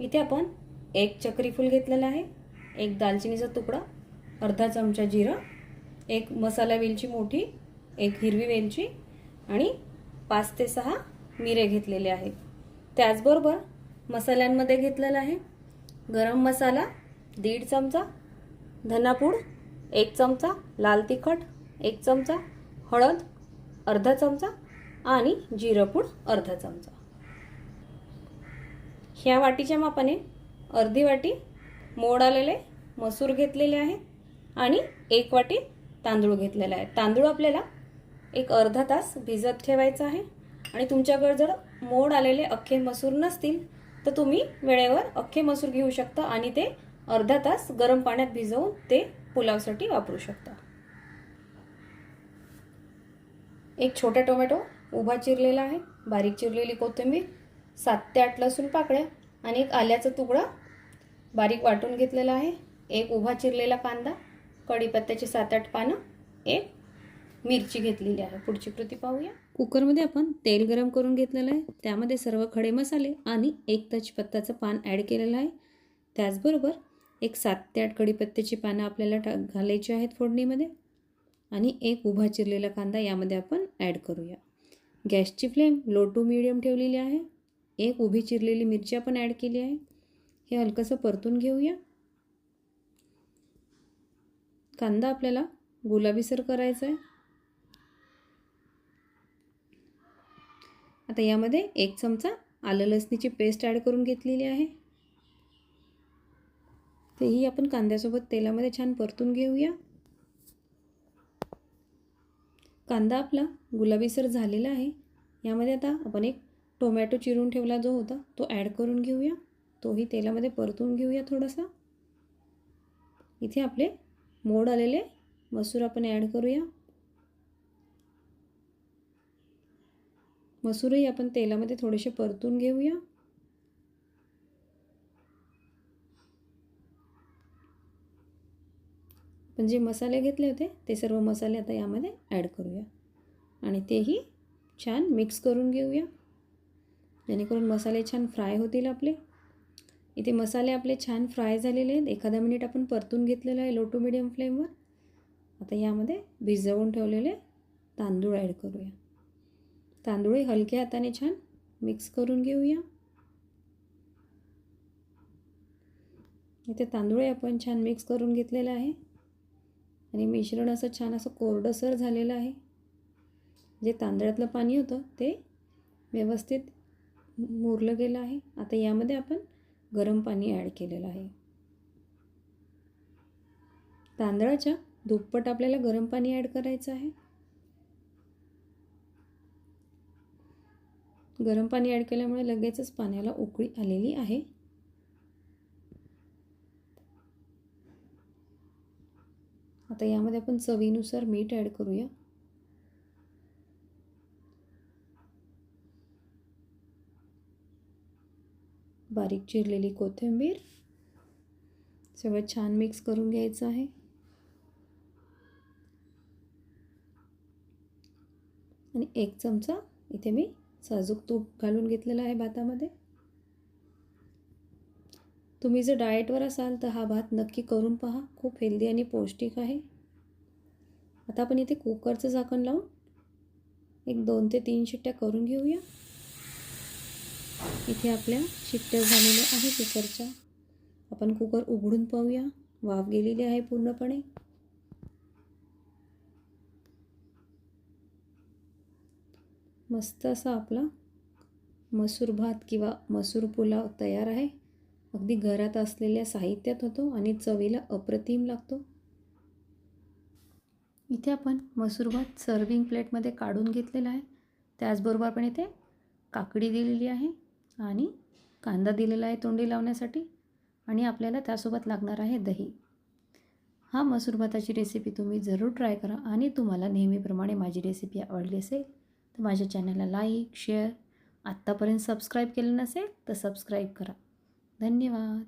इथे आपण एक चक्रीफूल घेतलेला घेतलेलं आहे एक दालचिनीचा तुकडा अर्धा चमचा जिरं एक मसाला वेलची मोठी एक हिरवी वेलची आणि पाच ते सहा मिरे घेतलेले आहेत. त्याचबरोबर मसाल्यांमध्ये घेतलेला आहे गरम मसाला दीड चमचा धनापूड एक चमचा लाल तिखट एक चमचा हळद अर्धा चमचा आणि जिरपूड अर्धा चमचा. ह्या वाटीच्या मापाने अर्धी वाटी मोड आलेले मसूर घेतलेले आहे आणि एक वाटी तांदूळ घेतलेला आहे. तांदूळ आपल्याला एक अर्धा तास भिजत ठेवायचा आहे. आणि तुमच्याकडे जर मोड आलेले अख्खे मसूर नसतील तर तुम्ही वेळेवर अख्खे मसूर घेऊ शकता आणि ते अर्धा तास गरम पाण्यात भिजवून ते पुलावसाठी वापरू शकता. एक छोटा टोमॅटो उभा चिरलेला आहे. बारीक चिरलेली कोथिंबीर. सात ते आठ लसूण पाकळ्या आणि एक आल्याचा तुकडा बारीक वाटून घेतलेला आहे. एक उभा चिरलेला कांदा कढीपत्त्याची सात आठ पानं एक मिरची घेतलेली आहे. पुढची कृती पाहूया. कुकरमध्ये आपण तेल गरम करून घेतलेलं आहे. त्यामध्ये सर्व खडे मसाले आणि एक तजपत्ताचं पान ॲड केलेलं आहे. त्याचबरोबर एक सात ते आठ कढीपत्त्याची पानं आपल्याला टा घालायची आहेत फोडणीमध्ये. आणि एक उभा चिरलेला कांदा यामध्ये आपण ॲड करूया. गॅसची फ्लेम लो टू मिडियम ठेवलेली आहे. एक उभी चिरलेली मिरची आपण ॲड केली आहे. हे हलकंसं परतून घेऊया. कांदा आपल्याला गुलाबीसर करायचा आहे आता यामध्ये एक चमचा आलं लसणीची पेस्ट ॲड करून घेतलेली आहे. तेही आपण कांद्यासोबत तेलामध्ये छान परतून घेऊया. कांदा आपला गुलाबीसर झालेला आहे. यामध्ये आता आपण एक टोमॅटो चिरून ठेवला जो होता तो ॲड करून घेऊया. तोही तेलामध्ये परतून घेऊया थोडासा. इथे आपले मोड आलेले मसूर आपण ॲड करूया. मसूरही आपण तेलामध्ये थोडेसे परतून घेऊया. पण जे मसाले घेतले होते ते सर्व मसाले आता यामध्ये ॲड करूया. आणि तेही छान मिक्स करून घेऊया. जेणेकरून मसाले छान फ्राय होतील आपले. इथे मसाले आपले छान फ्राय झालेले आहेत. एखादा मिनिट आपण परतून घेतलेलं आहे लो टू मिडियम फ्लेमवर आता यामध्ये भिजवून ठेवलेले तांदूळ ॲड करूया. तांदूळही हलक्या हाताने छान मिक्स करून घेऊया. इथे तांदूळही आपण छान मिक्स करून घेतलेलं आहे. आणि मिश्रण असं छान असं कोरडसर झालेलं आहे. जे तांदळातलं पाणी होतं ते व्यवस्थित मुरलं गेलं आहे. आता यामध्ये आपण गरम पाणी ॲड केलेलं आहे. तांदळाच्या दुप्पट आपल्याला गरम पाणी ॲड करायचं आहे. गरम पाणी ॲड केल्यामुळे लगेचच पाण्याला उकळी आलेली आहे. आता यामध्ये आपण चवीनुसार मीठ ॲड करूया. बारीक चिरलेली कोथिंबीर. सगळं छान मिक्स करून घ्यायचं आहे. आणि एक चमचा इथे मी साजूक तूप घालून घेतलेला आहे भातामध्ये. तुम्ही जर डाएटवर असाल तर हा भात नक्की करून पहा. खूप हेल्दी आणि पौष्टिक आहे. आता आपण इथे कुकरचं झाकण लावून एक दोन ते तीन शिट्ट्या करून घेऊया. इथे आपल्या शिट्ट्या झालेल्या आहे कुकरच्या. आपण कुकर उघडून पाहूया. वाफ गेलेली आहे पूर्णपणे. मस्त असा आपला मसूर भात किंवा मसूर पुलाव तयार आहे. अगदी घरात असलेल्या साहित्यात होतो आणि चवीला अप्रतिम लागतो. इथे आपण मसूर भात सर्विंग प्लेटमध्ये काढून घेतलेला आहे. त्याचबरोबर आपण इथे काकडी दिलेली आहे. आणि कांदा दिलेला आहे तोंडी लावण्यासाठी आणि आपल्याला त्यासोबत लागणार आहे दही. हा मसूर भाताची रेसिपी तुम्ही जरूर ट्राय करा आणि तुम्हाला नेहमीप्रमाणे माझी रेसिपी आवडली असेल तर माझ्या चॅनलला लाईक शेअर आत्तापर्यंत सबस्क्राईब केलं नसेल तर सबस्क्राईब करा. धन्यवाद.